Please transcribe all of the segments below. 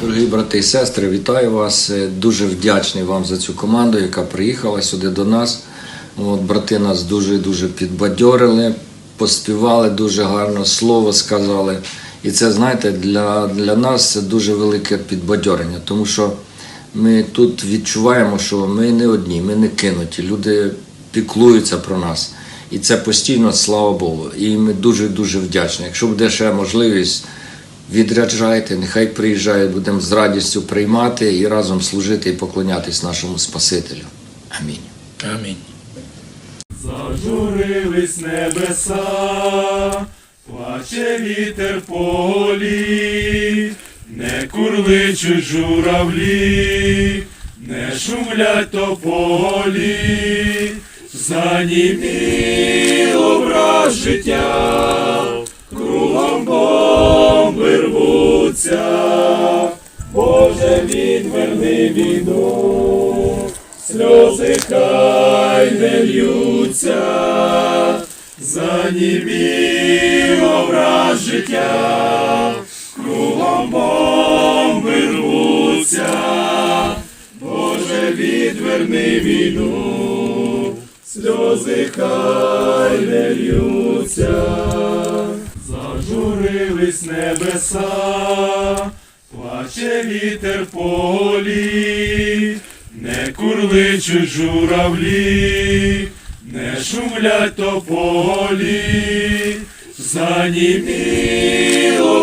Дорогі брати і сестри, вітаю вас. Е, Дуже вдячний вам за цю команду, яка приїхала сюди до нас. От, брати нас дуже дуже підбадьорили, поспівали дуже гарно, слово сказали. І це, знаєте, для, для нас це дуже велике підбадьорення, тому що ми тут відчуваємо, що ми не одні, ми не кинуті. Люди піклуються про нас. І це постійно, слава Богу. І ми дуже дуже вдячні. Якщо буде ще можливість, відряджайте, нехай приїжджають, будемо з радістю приймати і разом служити і поклонятись нашому Спасителю. Амінь. Амінь. Зажурились небеса, плаче вітер полі, не курличуть журавлі, не шумлять тополі, заніміло враз життя, рвуться, Боже, відверни війну, сльози хай не льються, заніміло враз життя, кругом бомби рвуться, Боже, відверни війну, сльози хай не льються, зажурились небеса, плаче вітер полі, не курличуть журавлі, не шумлять тополі, заніміло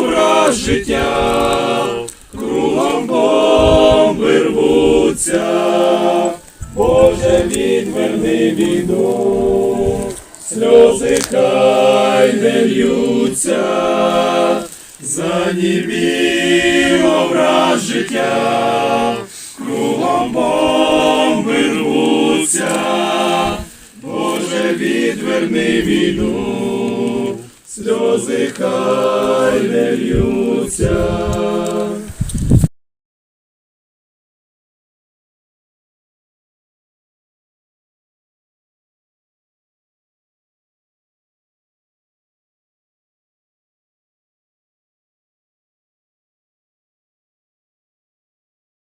враз життя, кругом бомби рвуться, Боже, відверни війну, сльози хай не льються, заніміло враз життя, кругом бомби рвуться, Боже, відверни війну, сльози хай не льються.